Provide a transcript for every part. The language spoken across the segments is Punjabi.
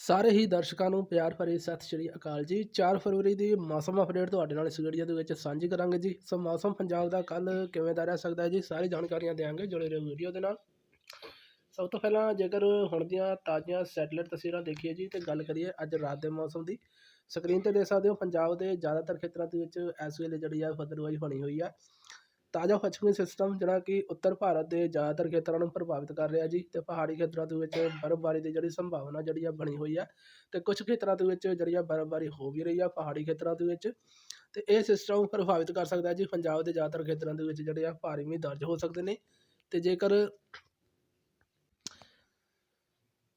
ਸਾਰੇ ਹੀ ਦਰਸ਼ਕਾਂ ਨੂੰ ਪਿਆਰ ਭਰੀ ਸਤਿ ਸ਼੍ਰੀ ਅਕਾਲ ਜੀ। 4 ਫਰਵਰੀ ਦੀ ਮੌਸਮ ਅਪਡੇਟ ਤੁਹਾਡੇ ਨਾਲ ਇਸ ਵੀਡੀਓ ਦੇ ਵਿੱਚ ਸਾਂਝੀ ਕਰਾਂਗੇ ਜੀ। ਸੋ ਮੌਸਮ ਪੰਜਾਬ ਦਾ ਕੱਲ ਕਿਵੇਂ ਦਾ ਰਹਿ ਸਕਦਾ ਹੈ ਜੀ, ਸਾਰੀ ਜਾਣਕਾਰੀਆਂ ਦੇਵਾਂਗੇ ਜੁੜੇ ਰਹੋ ਵੀਡੀਓ ਦੇ ਨਾਲ। ਸਭ ਤੋਂ ਪਹਿਲਾਂ ਜੇਕਰ ਹੁਣ ਦੀਆਂ ਤਾਜ਼ੀਆਂ ਸੈਟਲਾਈਟ ਤਸਵੀਰਾਂ ਦੇਖੀਏ ਜੀ, ਤੇ ਗੱਲ ਕਰੀਏ ਅੱਜ ਰਾਤ ਦੇ ਮੌਸਮ ਦੀ ਸਕਰੀਨ ਤੇ ਦੇਖ ਸਕਦੇ ਹੋ, ਪੰਜਾਬ ਦੇ ਜ਼ਿਆਦਾਤਰ ਖੇਤਰਾਂ ਦੇ ਵਿੱਚ ਇਸ ਵੇਲੇ ਜਿਹੜੀ ਆ ਫਤਰਵਾਈ ਬਣੀ ਹੋਈ ਆ। ਤਾਜ਼ਾ ਪੱਛਮੀ ਸਿਸਟਮ ਜਿਹੜਾ ਕਿ ਉੱਤਰ ਭਾਰਤ ਦੇ ਜ਼ਿਆਦਾਤਰ ਖੇਤਰਾਂ ਨੂੰ ਪ੍ਰਭਾਵਿਤ ਕਰ ਰਿਹਾ ਜੀ ਅਤੇ ਪਹਾੜੀ ਖੇਤਰਾਂ ਦੇ ਵਿੱਚ ਬਰਫ਼ਬਾਰੀ ਦੀ ਜਿਹੜੀ ਸੰਭਾਵਨਾ ਜਿਹੜੀ ਆ ਬਣੀ ਹੋਈ ਆ ਅਤੇ ਕੁਛ ਖੇਤਰਾਂ ਦੇ ਵਿੱਚ ਜਿਹੜੀ ਆ ਬਰਫ਼ਬਾਰੀ ਹੋ ਵੀ ਰਹੀ ਆ ਪਹਾੜੀ ਖੇਤਰਾਂ ਦੇ ਵਿੱਚ ਅਤੇ ਇਹ ਸਿਸਟਮ ਪ੍ਰਭਾਵਿਤ ਕਰ ਸਕਦਾ ਜੀ ਪੰਜਾਬ ਦੇ ਜ਼ਿਆਦਾਤਰ ਖੇਤਰਾਂ ਦੇ ਵਿੱਚ ਜਿਹੜੇ ਆ ਭਾਰੀ ਮੀਂਹ ਦਰਜ ਹੋ ਸਕਦੇ ਨੇ ਅਤੇ ਜੇਕਰ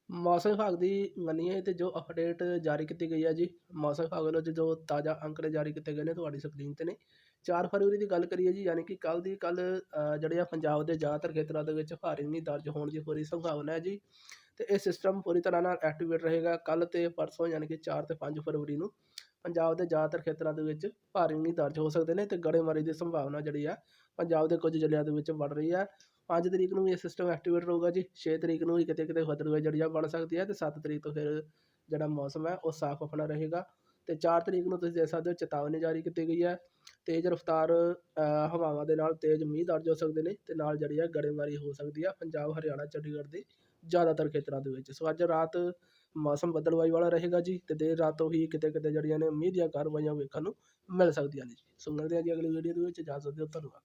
ਮੌਸਮ ਵਿਭਾਗ ਦੀ ਮੰਨੀਏ ਤੇ ਜੋ ਅਪਡੇਟ ਜਾਰੀ ਕੀਤੀ ਗਈ ਹੈ ਜੀ ਮੌਸਮ ਵਿਭਾਗ ਵੱਲੋਂ ਜੋ ਤਾਜ਼ਾ ਅੰਕੜੇ ਜਾਰੀ ਕੀਤੇ ਗਏ ਨੇ ਤੁਹਾਡੀ ਸਕਰੀਨ ਤੇ ਨੇ 4 ਫਰਵਰੀ ਦੀ ਗੱਲ ਕਰੀਏ ਜੀ, ਯਾਨੀ ਕਿ ਕੱਲ ਦੀ ਕੱਲ ਜਿਹੜੇ ਆ ਪੰਜਾਬ ਦੇ ਜ਼ਿਆਦਾਤਰ ਖੇਤਰਾਂ ਦੇ ਵਿੱਚ ਭਾਰੀ ਮੀਂਹ ਦਰਜ ਹੋਣ ਦੀ ਪੂਰੀ ਸੰਭਾਵਨਾ ਹੈ ਜੀ। ਤੇ ਇਹ ਸਿਸਟਮ ਪੂਰੀ ਤਰ੍ਹਾਂ ਨਾਲ ਐਕਟੀਵੇਟ ਰਹੇਗਾ ਕੱਲ ਤੇ ਪਰਸੋਂ, ਯਾਨੀ ਕਿ 4 ਤੇ 5 ਫਰਵਰੀ ਨੂੰ। ਪੰਜਾਬ ਦੇ ਜ਼ਿਆਦਾਤਰ ਖੇਤਰਾਂ ਦੇ ਵਿੱਚ ਭਾਰੀ ਮੀਂਹ ਦਰਜ ਹੋ ਸਕਦੇ ਨੇ ਤੇ ਗੜੇਮਾਰੀ ਦੀ ਸੰਭਾਵਨਾ ਜਿਹੜੀ ਆ ਪੰਜਾਬ ਦੇ ਕੁਝ ਜ਼ਿਲ੍ਹਿਆਂ ਦੇ ਵਿੱਚ ਵੱਧ ਰਹੀ ਆ। 5 ਤਰੀਕ ਨੂੰ ਵੀ ਇਹ ਸਿਸਟਮ ਐਕਟੀਵੇਟ ਰਹੂਗਾ ਜੀ 6 ਤਰੀਕ ਨੂੰ ਵੀ ਕਿਤੇ ਕਿਤੇ ਫਤਰਵੇ ਜਿਹੜੀ ਆ ਬਣ ਸਕਦੀ ਹੈ ਤੇ 7 ਤਰੀਕ ਤੋਂ ਫਿਰ ਜਿਹੜਾ ਮੌਸਮ ਹੈ ਉਹ ਸਾਫ਼ ਆਪਣਾ ਰਹੇਗਾ। ਤੇ 4 ਤਰੀਕ ਨੂੰ ਤੁਸੀਂ ਦੇਖ ਸਕਦੇ ਹੋ ਚੇਤਾਵਨੀ ਜਾਰੀ ਕੀਤੀ ਗਈ ਹੈ ਤੇਜ਼ ਰਫ਼ਤਾਰ ਹਵਾਵਾਂ ਦੇ ਨਾਲ ਤੇਜ਼ ਮੀਂਹ ਦਰਜ ਹੋ ਸਕਦੇ ਨੇ ਅਤੇ ਨਾਲ ਜਿਹੜੀ ਆ ਗੜੇਮਾਰੀ ਹੋ ਸਕਦੀ ਆ ਪੰਜਾਬ, ਹਰਿਆਣਾ, ਚੰਡੀਗੜ੍ਹ ਦੇ ਜ਼ਿਆਦਾਤਰ ਖੇਤਰਾਂ ਦੇ ਵਿੱਚ। ਸੋ ਅੱਜ ਰਾਤ ਮੌਸਮ ਬੱਦਲਵਾਈ ਵਾਲਾ ਰਹੇਗਾ ਜੀ ਅਤੇ ਦੇਰ ਰਾਤੋਂ ਹੀ ਕਿਤੇ ਕਿਤੇ ਜਿਹੜੀਆਂ ਨੇ ਮੀਂਹ ਦੀਆਂ ਕਾਰਵਾਈਆਂ ਵੇਖਣ ਨੂੰ ਮਿਲ ਸਕਦੀਆਂ ਨੇ ਜੀ। ਸੋ ਮਿਲਦੇ ਹਾਂ ਜੀ ਅਗਲੀ ਵੀਡੀਓ ਦੇ ਵਿੱਚ। ਇਜਾਜ਼ਤ ਦਿਓ, ਧੰਨਵਾਦ।